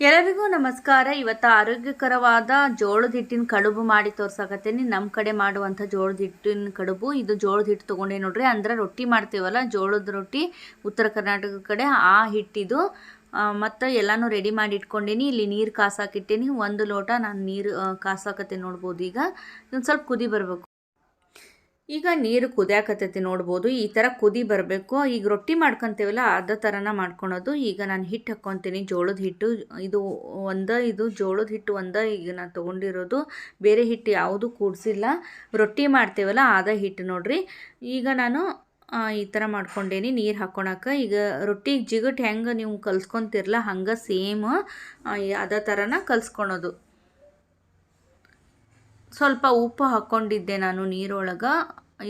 ಎಲ್ಲರಿಗೂ ನಮಸ್ಕಾರ. ಇವತ್ತು ಆರೋಗ್ಯಕರವಾದ ಜೋಳದ ಹಿಟ್ಟಿನ ಕಡುಬು ಮಾಡಿ ತೋರ್ಸಕತ್ತೀನಿ. ನಮ್ಮ ಕಡೆ ಮಾಡುವಂಥ ಜೋಳದ ಹಿಟ್ಟಿನ ಕಡುಬು. ಇದು ಜೋಳದ ಹಿಟ್ಟು ತೊಗೊಂಡೆ ನೋಡ್ರಿ. ಅಂದ್ರೆ ರೊಟ್ಟಿ ಮಾಡ್ತೀವಲ್ಲ, ಜೋಳದ ರೊಟ್ಟಿ ಉತ್ತರ ಕರ್ನಾಟಕ ಕಡೆ ಆ ಹಿಟ್ಟಿದು ಮತ್ತು ಎಲ್ಲನೂ ರೆಡಿ ಮಾಡಿ ಇಟ್ಕೊಂಡೀನಿ. ಇಲ್ಲಿ ನೀರು ಕಾಸಾಕಿಟ್ಟೀನಿ ಒಂದು ಲೋಟ ನಾನು ನೀರು ಕಾಸಾಕತ್ತೀನಿ ನೋಡ್ಬೋದು ಈಗ. ಇದೊಂದು ಸ್ವಲ್ಪ ಕುದಿ ಬರಬೇಕು. ಈಗ ನೀರು ಕುದಿಯಾಕತ್ತೈತಿ ನೋಡ್ಬೋದು, ಈ ಥರ ಕುದಿ ಬರಬೇಕು. ಈಗ ರೊಟ್ಟಿ ಮಾಡ್ಕೊತೀವಲ್ಲ, ಅದೇ ಥರನ ಮಾಡ್ಕೊಳೋದು. ಈಗ ನಾನು ಹಿಟ್ಟು ಹಾಕ್ಕೊತೀನಿ ಜೋಳದ ಹಿಟ್ಟು, ಇದು ಒಂದ, ಇದು ಜೋಳದ ಹಿಟ್ಟು ಒಂದ, ಈಗ ನಾನು ತೊಗೊಂಡಿರೋದು. ಬೇರೆ ಹಿಟ್ಟು ಯಾವುದು ಕೂಡಿಸಿಲ್ಲ. ರೊಟ್ಟಿ ಮಾಡ್ತೇವಲ್ಲ ಅದ ಹಿಟ್ಟು ನೋಡ್ರಿ. ಈಗ ನಾನು ಈ ಥರ ಮಾಡ್ಕೊಂಡೇನಿ, ನೀರು ಹಾಕ್ಕೊಳಕ್ಕೆ ಈಗ ರೊಟ್ಟಿ ಜಿಗಟ್ ಹೆಂಗೆ ನೀವು ಕಲ್ಸ್ಕೊತಿರಲ್ಲ ಹಂಗೆ ಸೇಮ್ ಅದೇ ಥರನ ಕಲ್ಸ್ಕೊಳೋದು. ಸ್ವಲ್ಪ ಉಪ್ಪು ಹಾಕ್ಕೊಂಡಿದ್ದೆ ನಾನು ನೀರೊಳಗೆ.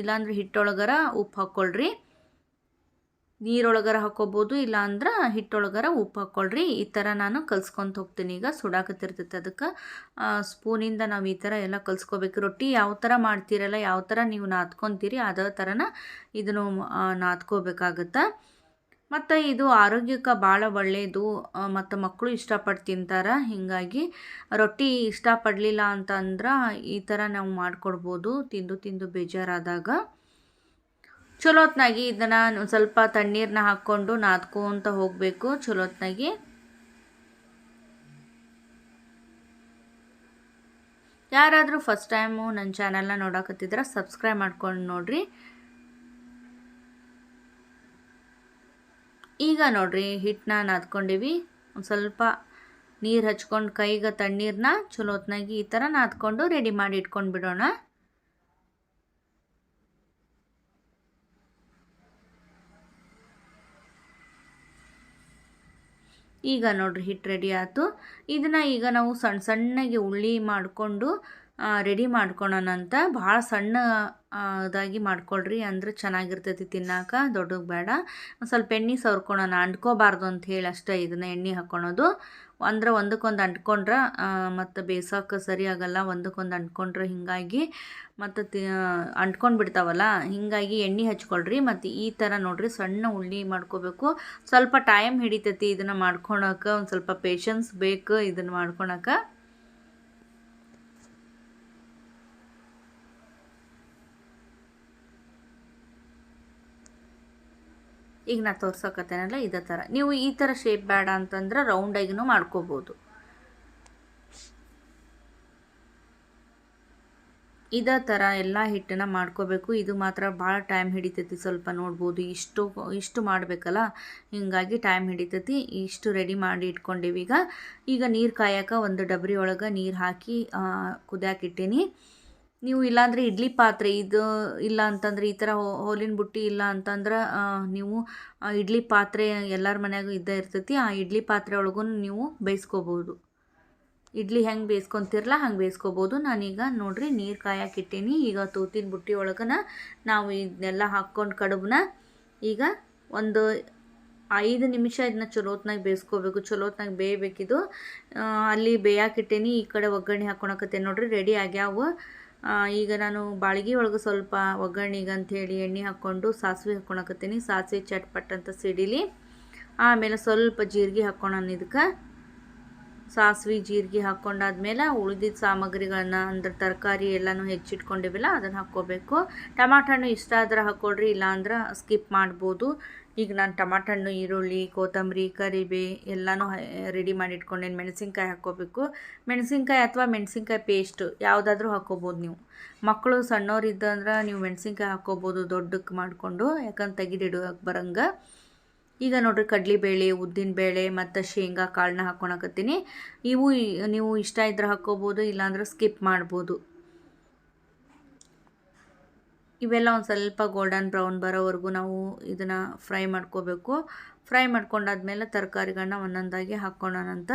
ಇಲ್ಲಾಂದ್ರೆ ಹಿಟ್ಟೊಳಗರ ಉಪ್ಪು ಹಾಕ್ಕೊಳ್ರಿ ನೀರೊಳಗರ ಹಾಕ್ಕೋಬೋದು ಇಲ್ಲಾಂದ್ರೆ ಹಿಟ್ಟೊಳಗರ ಉಪ್ಪು ಹಾಕ್ಕೊಳ್ರಿ ಈ ಥರ ನಾನು ಕಲ್ಸ್ಕೊಂತ ಹೋಗ್ತೀನಿ. ಈಗ ಸುಡಾಕತ್ತಿರ್ತೈತೆ ಅದಕ್ಕೆ. ಸ್ಪೂನಿಂದ ನಾವು ಈ ಥರ ಎಲ್ಲ ಕಲ್ಸ್ಕೋಬೇಕು. ರೊಟ್ಟಿ ಯಾವ ಥರ ಮಾಡ್ತೀರಲ್ಲ, ಯಾವ ಥರ ನೀವು ನಾದ್ಕೊತೀರಿ ಅದೇ ಥರನ ಇದನ್ನು ನಾದ್ಕೋಬೇಕಾಗತ್ತೆ. ಮತ್ತು ಇದು ಆರೋಗ್ಯಕ್ಕೆ ಭಾಳ ಒಳ್ಳೆಯದು ಮತ್ತು ಮಕ್ಕಳು ಇಷ್ಟಪಟ್ಟು ತಿಂತಾರೆ. ಹೀಗಾಗಿ ರೊಟ್ಟಿ ಇಷ್ಟಪಡಲಿಲ್ಲ ಅಂತಂದ್ರೆ ಈ ಥರ ನಾವು ಮಾಡಿಕೊಡ್ಬೋದು, ತಿಂದು ತಿಂದು ಬೇಜಾರಾದಾಗ. ಚಲೋತ್ನಾಗಿ ಇದನ್ನು ಸ್ವಲ್ಪ ತಣ್ಣೀರನ್ನ ಹಾಕ್ಕೊಂಡು ನಾದ್ಕೊಂತ ಹೋಗಬೇಕು, ಚಲೋತ್ನಾಗಿ. ಯಾರಾದರೂ ಫಸ್ಟ್ ಟೈಮು ನನ್ನ ಚಾನಲ್ನ ನೋಡಕತ್ತಿದ್ರೆ ಸಬ್ಸ್ಕ್ರೈಬ್ ಮಾಡ್ಕೊಂಡು ನೋಡಿರಿ. ಈಗ ನೋಡ್ರಿ ಹಿಟ್ಟನ್ನ ನಾದ್ಕೊಂಡಿವಿ. ಒಂದು ಸ್ವಲ್ಪ ನೀರು ಹಚ್ಕೊಂಡು ಕೈಗೆ ತಣ್ಣೀರನ್ನ ಚಲೋ ಹೊತ್ತಿನಾಗಿ ಈ ಥರ ನಾದ್ಕೊಂಡು ರೆಡಿ ಮಾಡಿ ಇಟ್ಕೊಂಡು ಬಿಡೋಣ. ಈಗ ನೋಡ್ರಿ ಹಿಟ್ಟು ರೆಡಿ ಆಯಿತು. ಇದನ್ನು ಈಗ ನಾವು ಸಣ್ಣ ಸಣ್ಣಗೆ ಉಳ್ಳಿ ಮಾಡಿಕೊಂಡು ರೆಡಿ ಮಾಡ್ಕೊಳೋಣಂತ. ಭಾಳ ಸಣ್ಣ ಇದಾಗಿ ಮಾಡ್ಕೊಳ್ರಿ ಅಂದ್ರೆ ಚೆನ್ನಾಗಿರ್ತೈತಿ ತಿನ್ನಾಕ, ದೊಡ್ಡಗೆ ಬೇಡ. ಸ್ವಲ್ಪ ಎಣ್ಣೆ ಸವರ್ಕೊಳೋಣ ಅಂಟ್ಕೋಬಾರ್ದು ಅಂತ ಹೇಳಿ ಅಷ್ಟೇ ಇದನ್ನ ಎಣ್ಣೆ ಹಾಕ್ಕೊಳೋದು ಅಂದ್ರೆ ಒಂದಕ್ಕೊಂದು ಅಂಟ್ಕೊಂಡ್ರೆ ಮತ್ತು ಬೇಯಿಸೋಕೆ ಸರಿ ಆಗೋಲ್ಲ, ಒಂದಕ್ಕೊಂದು ಅಂಟ್ಕೊಂಡ್ರೆ ಹೀಗಾಗಿ ಮತ್ತು ತಿ ಅಂಟ್ಕೊಂಡು ಬಿಡ್ತಾವಲ್ಲ ಹೀಗಾಗಿ ಎಣ್ಣೆ ಹಚ್ಕೊಳ್ರಿ. ಮತ್ತು ಈ ಥರ ನೋಡಿರಿ, ಸಣ್ಣ ಉಳ್ಳಿ ಮಾಡ್ಕೋಬೇಕು. ಸ್ವಲ್ಪ ಟೈಮ್ ಹಿಡಿತೈತಿ ಇದನ್ನು ಮಾಡ್ಕೊಳಕ್ಕೆ ಒಂದು ಸ್ವಲ್ಪ ಪೇಷನ್ಸ್ ಬೇಕು ಇದನ್ನು ಮಾಡ್ಕೊಳಕ್ಕೆ ಈಗ ನಾ ತೋರ್ಸೋಕತ್ತೇನಲ್ಲ ಇದೇ ಥರ ನೀವು ಈ ಥರ ಶೇಪ್ ಬೇಡ ಅಂತಂದ್ರೆ ರೌಂಡಾಗಿನೂ ಮಾಡ್ಕೋಬೋದು. ಇದೇ ಥರ ಎಲ್ಲ ಹಿಟ್ಟನ್ನ ಮಾಡ್ಕೋಬೇಕು. ಇದು ಮಾತ್ರ ಭಾಳ ಟೈಮ್ ಹಿಡಿತೈತಿ ಸ್ವಲ್ಪ ನೋಡ್ಬೋದು. ಇಷ್ಟು ಇಷ್ಟು ಮಾಡಬೇಕಲ್ಲ? ಹೀಗಾಗಿ ಟೈಮ್ ಹಿಡಿತೈತಿ. ಇಷ್ಟು ರೆಡಿ ಮಾಡಿ ಇಟ್ಕೊಂಡೀವಿ ಈಗ ಈಗ ನೀರು ಕಾಯಕ್ಕೆ ಒಂದು ಡಬರಿ ಒಳಗೆ ನೀರು ಹಾಕಿ ಕುದಿಯಾಕಿಟ್ಟೀನಿ ನೀವು ಇಲ್ಲಾಂದರೆ ಇಡ್ಲಿ ಪಾತ್ರೆ ಇದು ಇಲ್ಲ ಅಂತಂದ್ರೆ ಈ ಥರ ಹೋಲಿನ ಬುಟ್ಟಿ ಇಲ್ಲ ಅಂತಂದ್ರೆ ನೀವು ಇಡ್ಲಿ ಪಾತ್ರೆ ಎಲ್ಲರ ಮನ್ಯಾಗೂ ಇದ್ದೇ ಇರ್ತೈತಿ, ಆ ಇಡ್ಲಿ ಪಾತ್ರೆ ಒಳಗೂ ನೀವು ಬೇಯಿಸ್ಕೋಬೋದು. ಇಡ್ಲಿ ಹೆಂಗೆ ಬೇಯಿಸ್ಕೊತಿರಲ್ಲ ಹಂಗೆ ಬೇಯಿಸ್ಕೋಬೋದು. ನಾನೀಗ ನೋಡಿರಿ ನೀರು ಕಾಯಕ್ಕಿಟ್ಟೀನಿ ಈಗ ತೂತಿನ ಬುಟ್ಟಿ ಒಳಗನ ನಾವು ಇದನ್ನೆಲ್ಲ ಹಾಕ್ಕೊಂಡು ಕಡುಬನ್ನ ಈಗ ಒಂದು ಐದು ನಿಮಿಷ ಇದನ್ನ ಚಲೋತ್ನಾಗ ಬೇಯಿಸ್ಕೋಬೇಕು. ಚಲೋತ್ನಾಗ ಬೇಯಬೇಕಿದು. ಅಲ್ಲಿ ಬೇಯಾಕಿಟ್ಟೇನಿ ಈ ಕಡೆ ಒಗ್ಗರಣೆ ಹಾಕ್ಕೊಳಕತ್ತೇನೆ ನೋಡಿರಿ. ರೆಡಿ ಆಗ್ಯಾವು. ಈಗ ನಾನು ಬಾಳ್ಗಿ ಒಳಗೆ ಸ್ವಲ್ಪ ಒಗ್ಗರಣೆಗೆ ಅಂಥೇಳಿ ಎಣ್ಣೆ ಹಾಕ್ಕೊಂಡು ಸಾಸಿವೆ ಹಾಕ್ಕೊಳಕತ್ತೀನಿ. ಸಾಸಿವೆ ಚಟ್ಪಟ್ ಅಂತ ಸಿಡಿಲಿ. ಆಮೇಲೆ ಸ್ವಲ್ಪ ಜೀರಿಗೆ ಹಾಕೋಣ ಇದಕ್ಕೆ. ಸಾಸಿವೆ ಜೀರಿಗೆ ಹಾಕ್ಕೊಂಡಾದ್ಮೇಲೆ ಉಳಿದಿದ್ದ ಸಾಮಗ್ರಿಗಳನ್ನ ಅಂದ್ರೆ ತರಕಾರಿ ಎಲ್ಲನೂ ಹೆಚ್ಚಿಟ್ಕೊಂಡಿವಲ್ಲ, ಅದನ್ನು ಹಾಕ್ಕೋಬೇಕು. ಟಮಾಟ ಹಣ್ಣು ಇಷ್ಟ ಆದ್ರೆ ಹಾಕ್ಕೊಳ್ರಿ, ಇಲ್ಲಾಂದ್ರೆ ಸ್ಕಿಪ್ ಮಾಡ್ಬೋದು. ಈಗ ನಾನು ಟಮಾಟ ಹಣ್ಣು ಈರುಳ್ಳಿ, ಕೊತ್ತಂಬರಿ, ಕರಿಬೇ ಎಲ್ಲನೂ ರೆಡಿ ಮಾಡಿ ಇಟ್ಕೊಂಡೇನು ಮೆಣಸಿನ್ಕಾಯಿ ಹಾಕ್ಕೋಬೇಕು. ಮೆಣಸಿನ್ಕಾಯಿ ಅಥವಾ ಮೆಣಸಿನ್ಕಾಯಿ ಪೇಸ್ಟ್ ಯಾವುದಾದ್ರೂ ಹಾಕ್ಕೋಬೋದು ನೀವು. ಮಕ್ಕಳು ಸಣ್ಣವರಿದ್ದಂದ್ರೆ ನೀವು ಮೆಣಸಿನ್ಕಾಯಿ ಹಾಕ್ಕೋಬೋದು ದೊಡ್ಡಕ್ಕೆ ಮಾಡಿಕೊಂಡು, ಯಾಕಂದ್ರೆ ತೆಗೆದಿಡೋಕೆ ಬರಂಗ. ಈಗ ನೋಡಿರಿ ಉದ್ದಿನ ಉದ್ದಿನಬೇಳೆ ಮತ್ತು ಶೇಂಗಾ ಕಾಳನ್ನ ಹಾಕ್ಕೊಳಕತ್ತೀನಿ ಇವು ನೀವು ಇಷ್ಟ ಇದ್ರೆ ಹಾಕ್ಕೋಬೋದು, ಇಲ್ಲಾಂದ್ರೆ ಸ್ಕಿಪ್ ಮಾಡ್ಬೋದು. ಇವೆಲ್ಲ ಒಂದು ಸ್ವಲ್ಪ ಗೋಲ್ಡನ್ ಬ್ರೌನ್ ಬರೋವರೆಗೂ ನಾವು ಇದನ್ನು ಫ್ರೈ ಮಾಡ್ಕೋಬೇಕು. ಫ್ರೈ ಮಾಡ್ಕೊಂಡಾದ್ಮೇಲೆ ತರಕಾರಿಗಳನ್ನ ಒಂದೊಂದಾಗಿ ಹಾಕ್ಕೊಳ್ಳೋಣಂತ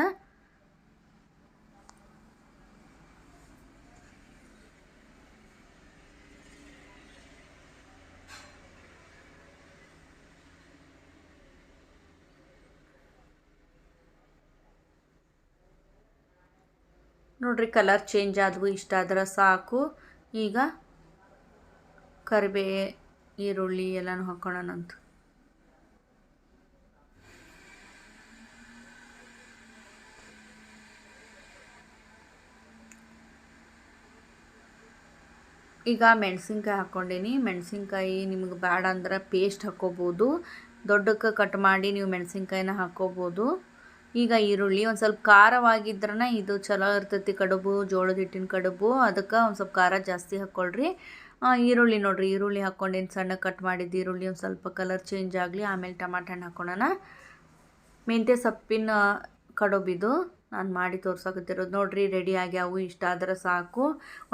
ನೋಡ್ರಿ ಕಲರ್ ಚೇಂಜ್ ಆದವು ಇಷ್ಟ ಆದ್ರೆ ಸಾಕು. ಈಗ ಕರಿಬೇ, ಈರುಳ್ಳಿ ಎಲ್ಲನೂ ಹಾಕ್ಕೊಳ್ಳೋಣಂತ ಈಗ ಮೆಣಸಿನ್ಕಾಯಿ ಹಾಕ್ಕೊಂಡೀನಿ. ಮೆಣಸಿನ್ಕಾಯಿ ನಿಮಗೆ ಬೇಡ ಅಂದ್ರೆ ಪೇಸ್ಟ್ ಹಾಕ್ಕೋಬೋದು. ದೊಡ್ಡಕ್ಕೆ ಕಟ್ ಮಾಡಿ ನೀವು ಮೆಣಸಿನ್ಕಾಯಿನ ಹಾಕ್ಕೋಬೋದು. ಈಗ ಈರುಳ್ಳಿ ಒಂದು ಸ್ವಲ್ಪ ಖಾರವಾಗಿದ್ರನ ಇದು ಚಲೋ ಇರ್ತೈತಿ ಕಡುಬು, ಜೋಳದ ಹಿಟ್ಟಿನ ಕಡುಬು. ಅದಕ್ಕೆ ಒಂದು ಸ್ವಲ್ಪ ಖಾರ ಜಾಸ್ತಿ ಹಾಕ್ಕೊಳ್ರಿ. ಈರುಳ್ಳಿ ನೋಡಿರಿ, ಈರುಳ್ಳಿ ಹಾಕ್ಕೊಂಡೇನು ಸಣ್ಣ ಕಟ್ ಮಾಡಿದ್ದು, ಈರುಳ್ಳಿ ಒಂದು ಸ್ವಲ್ಪ ಕಲರ್ ಚೇಂಜ್ ಆಗಲಿ, ಆಮೇಲೆ ಟಮಾಟ ಹಣ್ಣು ಹಾಕ್ಕೊಳೋಣ ಮೆಂತ್ಯ ಸೊಪ್ಪಿನ ಕಡೋಬಿದು, ನಾನು ಮಾಡಿ ತೋರ್ಸಕತ್ತಿರೋದು ನೋಡಿರಿ ರೆಡಿ ಆಗ್ಯಾವು ಇಷ್ಟ ಆದ್ರೆ ಸಾಕು.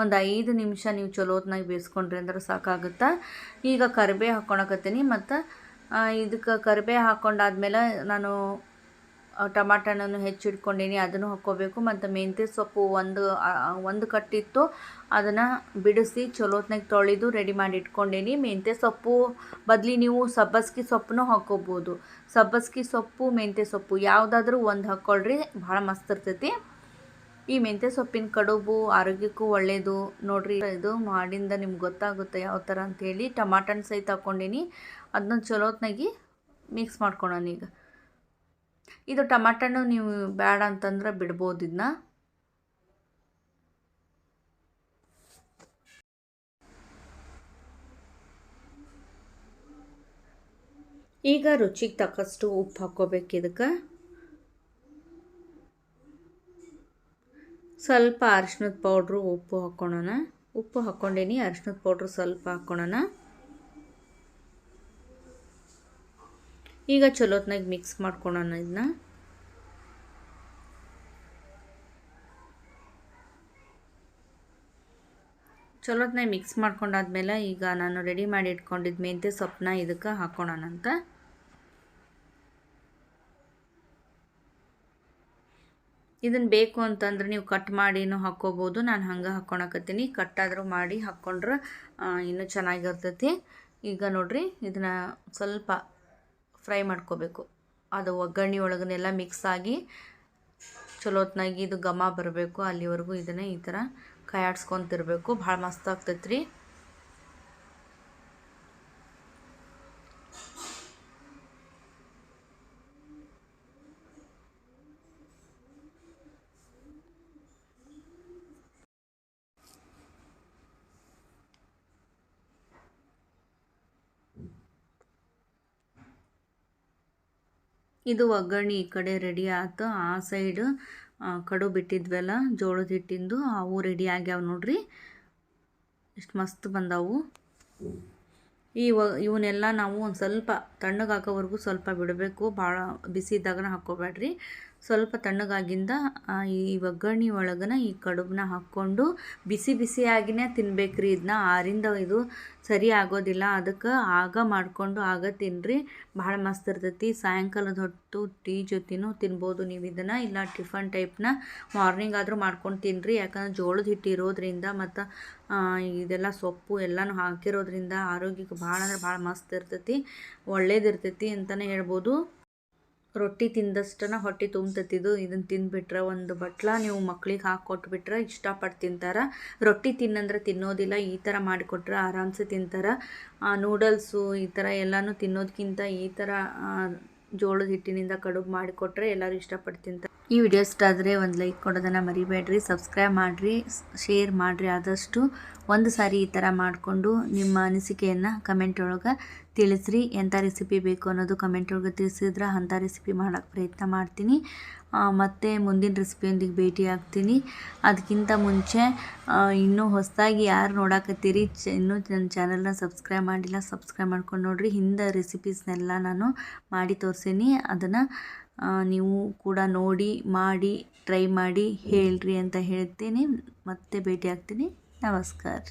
ಒಂದು ಐದು ನಿಮಿಷ ನೀವು ಚಲೋತ್ನಾಗ ಬೇಯಿಸ್ಕೊಂಡ್ರಿ ಅಂದ್ರೆ ಸಾಕಾಗುತ್ತೆ. ಈಗ ಕರಿಬೇ ಹಾಕ್ಕೊಳಕತ್ತೀನಿ ಮತ್ತು ಇದಕ್ಕೆ ಕರಿಬೇ ಹಾಕ್ಕೊಂಡಾದ್ಮೇಲೆ ನಾನು ಟಮಾಟನನ್ನು ಹೆಚ್ಚಿಟ್ಕೊಂಡೀನಿ, ಅದನ್ನು ಹಾಕ್ಕೋಬೇಕು. ಮತ್ತು ಮೆಂತ್ಯ ಸೊಪ್ಪು ಒಂದು ಒಂದು ಕಟ್ಟಿತ್ತು. ಅದನ್ನು ಬಿಡಿಸಿ ಚಲೋತ್ನಾಗ ತೊಳೆದು ರೆಡಿ ಮಾಡಿ ಇಟ್ಕೊಂಡೀನಿ. ಮೆಂತ್ಯ ಸೊಪ್ಪು, ಬದಲಿ ನೀವು ಸಬ್ಬಸ್ಗಿ ಸೊಪ್ಪನ್ನು ಹಾಕ್ಕೋಬೋದು. ಸಬ್ಬಸ್ಗಿ ಸೊಪ್ಪು, ಮೆಂತ್ಯ ಸೊಪ್ಪು ಯಾವುದಾದ್ರೂ ಒಂದು ಹಾಕ್ಕೊಳ್ರಿ, ಭಾಳ ಮಸ್ತ್ ಇರ್ತೈತಿ. ಈ ಮೆಂತ್ಯ ಸೊಪ್ಪಿನ ಕಡುಬು ಆರೋಗ್ಯಕ್ಕೂ ಒಳ್ಳೆಯದು ನೋಡಿರಿ, ಇದು ಮಾಡಿಂದ ನಿಮ್ಗೆ ಗೊತ್ತಾಗುತ್ತೆ ಯಾವ ಥರ ಅಂತೇಳಿ. ಟಮಾಟನ್ ಸಹಿತ ಹಾಕ್ಕೊಂಡೀನಿ. ಅದನ್ನ ಚಲೋತ್ನಾಗಿ ಮಿಕ್ಸ್ ಮಾಡ್ಕೊಳೋಣ ಈಗ ಇದು ಟಮಾಟಣ್ಣು ನೀವು ಬೇಡ ಅಂತಂದ್ರೆ ಬಿಡ್ಬೋದು ಇದನ್ನ ಈಗ ರುಚಿಗೆ ತಕ್ಕಷ್ಟು ಉಪ್ಪು ಹಾಕ್ಕೋಬೇಕು ಇದಕ್ಕೆ. ಸ್ವಲ್ಪ ಅರಿಶಿನದ ಪೌಡ್ರು ಉಪ್ಪು ಹಾಕ್ಕೊಳೋಣ. ಉಪ್ಪು ಹಾಕ್ಕೊಂಡೇನಿ ಅರಿಶಿನದ ಪೌಡ್ರು ಸ್ವಲ್ಪ ಹಾಕ್ಕೊಳೋಣ. ಈಗ ಚಲೋತ್ನಾಗ ಮಿಕ್ಸ್ ಮಾಡ್ಕೊಳೋಣ ಇದನ್ನ ಚಲೋತ್ನಾಗ ಮಿಕ್ಸ್ ಮಾಡ್ಕೊಂಡಾದ್ಮೇಲೆ ಈಗ ನಾನು ರೆಡಿ ಮಾಡಿ ಇಟ್ಕೊಂಡಿದ್ದ ಮೆಂತ್ಯ ಸೊಪ್ಪನ್ನ ಇದಕ್ಕೆ ಹಾಕ್ಕೊಳೋಣಂತ ಇದನ್ನು ಬೇಕು ಅಂತಂದ್ರೆ ನೀವು ಕಟ್ ಮಾಡಿನೂ ಹಾಕ್ಕೋಬೋದು. ನಾನು ಹಂಗೆ ಹಾಕ್ಕೊಳಕತ್ತೀನಿ ಕಟ್ಟಾದರೂ ಮಾಡಿ ಹಾಕ್ಕೊಂಡ್ರೆ ಇನ್ನೂ ಚೆನ್ನಾಗಿರ್ತೈತಿ. ಈಗ ನೋಡಿರಿ, ಇದನ್ನು ಸ್ವಲ್ಪ ಫ್ರೈ ಮಾಡ್ಕೋಬೇಕು. ಅದು ಒಗ್ಗರಣೆ ಒಳಗನೆಲ್ಲ ಮಿಕ್ಸ್ ಆಗಿ ಚಲೋತ್ನಾಗಿ ಇದು ಘಮ ಬರಬೇಕು. ಅಲ್ಲಿವರೆಗೂ ಇದನ್ನು ಈ ಥರ ಕಾಯಾಡ್ಸ್ಕೊತಿರ್ಬೇಕು. ಭಾಳ ಮಸ್ತ್ ಆಗ್ತೈತೆ ರೀ ಇದು ಒಗ್ಗರಣೆ ಈ ಕಡೆ ರೆಡಿ ಆಯ್ತು ಆ ಸೈಡ್ ಕಡು ಬಿಟ್ಟಿದ್ವಲ್ಲ, ಜೋಳದ ಹಿಟ್ಟಿಂದು, ಅವು ರೆಡಿ ಆಗ್ಯಾವ ನೋಡ್ರಿ. ಎಷ್ಟು ಮಸ್ತ್ ಬಂದವು. ಈ ಇವನ್ನೆಲ್ಲ ನಾವು ಒಂದು ಸ್ವಲ್ಪ ತಣ್ಣಗೆ ಹಾಕೋವರೆಗೂ ಸ್ವಲ್ಪ ಬಿಡಬೇಕು. ಭಾಳ ಬಿಸಿ ಇದ್ದಾಗನ ಹಾಕ್ಕೋಬೇಡ್ರಿ ಸ್ವಲ್ಪ ತಣ್ಣಗಾಗಿಂದ ಈ ಒಗ್ಗರಣೆ ಒಳಗನ ಈ ಕಡುಬನ್ನ ಹಾಕ್ಕೊಂಡು ಬಿಸಿ ಬಿಸಿಯಾಗಿನೇ ತಿನ್ಬೇಕ್ರಿ. ಇದನ್ನ ಆರಿಂದ ಇದು ಸರಿ ಆಗೋದಿಲ್ಲ. ಅದಕ್ಕೆ ಆಗ ಮಾಡಿಕೊಂಡು ಆಗ ತಿನ್ನಿರಿ ಭಾಳ ಮಸ್ತ್ ಇರ್ತೈತಿ. ಸಾಯಂಕಾಲದ ಹೊತ್ತು ಟೀ ಜೊತೆನೂ ತಿನ್ಬೋದು ನೀವು ಇದನ್ನು. ಇಲ್ಲ ಟಿಫನ್ ಟೈಪ್ನ ಮಾರ್ನಿಂಗ್ ಆದರೂ ಮಾಡ್ಕೊಂಡು ತಿನ್ನಿರಿ ಯಾಕಂದ್ರೆ ಜೋಳದ ಹಿಟ್ಟು ಇರೋದ್ರಿಂದ ಮತ್ತು ಇದೆಲ್ಲ ಸೊಪ್ಪು ಎಲ್ಲನೂ ಹಾಕಿರೋದ್ರಿಂದ ಆರೋಗ್ಯಕ್ಕೆ ಭಾಳ ಅಂದ್ರೆ ಭಾಳ ಮಸ್ತ್ ಇರ್ತೈತಿ. ಒಳ್ಳೇದಿರ್ತೈತಿ ಅಂತಲೇ ಹೇಳ್ಬೋದು. ರೊಟ್ಟಿ ತಿಂದಷ್ಟನ ಹೊಟ್ಟೆ ತುಂಬ್ತತ್ತಿದ್ದು ಇದನ್ನು ತಿಂದುಬಿಟ್ರೆ ಒಂದು ಬಟ್ಲ ನೀವು ಮಕ್ಳಿಗೆ ಹಾಕ್ಕೊಟ್ಬಿಟ್ರೆ ಇಷ್ಟಪಟ್ಟು ತಿಂತಾರೆ. ರೊಟ್ಟಿ ತಿನ್ನಂದ್ರೆ ತಿನ್ನೋದಿಲ್ಲ, ಈ ಥರ ಮಾಡಿಕೊಟ್ರೆ ಆರಾಮ್ಸೆ ತಿಂತಾರೆ. ನೂಡಲ್ಸು ಈ ಥರ ಎಲ್ಲನೂ ತಿನ್ನೋದಕ್ಕಿಂತ ಈ ಥರ ಜೋಳದ ಹಿಟ್ಟಿನಿಂದ ಕಡುಬು ಮಾಡಿಕೊಟ್ರೆ ಎಲ್ಲರೂ ಇಷ್ಟಪಟ್ಟು ತಿಂತಾರೆ ಈ ವಿಡಿಯೋ ಇಷ್ಟ ಆದರೆ ಒಂದು ಲೈಕ್ ಕೊಡೋದನ್ನು ಮರಿಬೇಡ್ರಿ, ಸಬ್ಸ್ಕ್ರೈಬ್ ಮಾಡಿರಿ, ಶೇರ್ ಮಾಡಿರಿ ಆದಷ್ಟು. ಒಂದು ಸಾರಿ ಈ ಥರ ಮಾಡಿಕೊಂಡು ನಿಮ್ಮ ಅನಿಸಿಕೆಯನ್ನು ಕಮೆಂಟ್ ಒಳಗೆ ತಿಳಿಸ್ರಿ. ಎಂಥ ರೆಸಿಪಿ ಬೇಕು ಅನ್ನೋದು ಕಮೆಂಟ್ ಒಳಗೆ ತಿಳಿಸಿದ್ರೆ ಅಂಥ ರೆಸಿಪಿ ಮಾಡೋಕ್ಕೆ ಪ್ರಯತ್ನ ಮಾಡ್ತೀನಿ. ಮತ್ತು ಮುಂದಿನ ರೆಸಿಪಿಯೊಂದಿಗೆ ಭೇಟಿ ಆಗ್ತೀನಿ. ಅದಕ್ಕಿಂತ ಮುಂಚೆ ಇನ್ನೂ ಹೊಸದಾಗಿ ಯಾರು ನೋಡಾಕತ್ತೀರಿ, ಚ, ಇನ್ನೂ ನನ್ನ ಚಾನಲ್ನ ಸಬ್ಸ್ಕ್ರೈಬ್ ಮಾಡಿಲ್ಲ, ಸಬ್ಸ್ಕ್ರೈಬ್ ಮಾಡ್ಕೊಂಡು ನೋಡಿರಿ. ಹಿಂದೆ ರೆಸಿಪೀಸ್ನೆಲ್ಲ ನಾನು ಮಾಡಿ ತೋರಿಸೀನಿ. ಅದನ್ನು ನೀವು ಕೂಡ ನೋಡಿ, ಮಾಡಿ, ಟ್ರೈ ಮಾಡಿ ಹೇಳ್ರಿ ಅಂತ ಹೇಳ್ತೀನಿ. ಮತ್ತೆ ಭೇಟಿ ಆಗ್ತೀನಿ. ನಮಸ್ಕಾರ.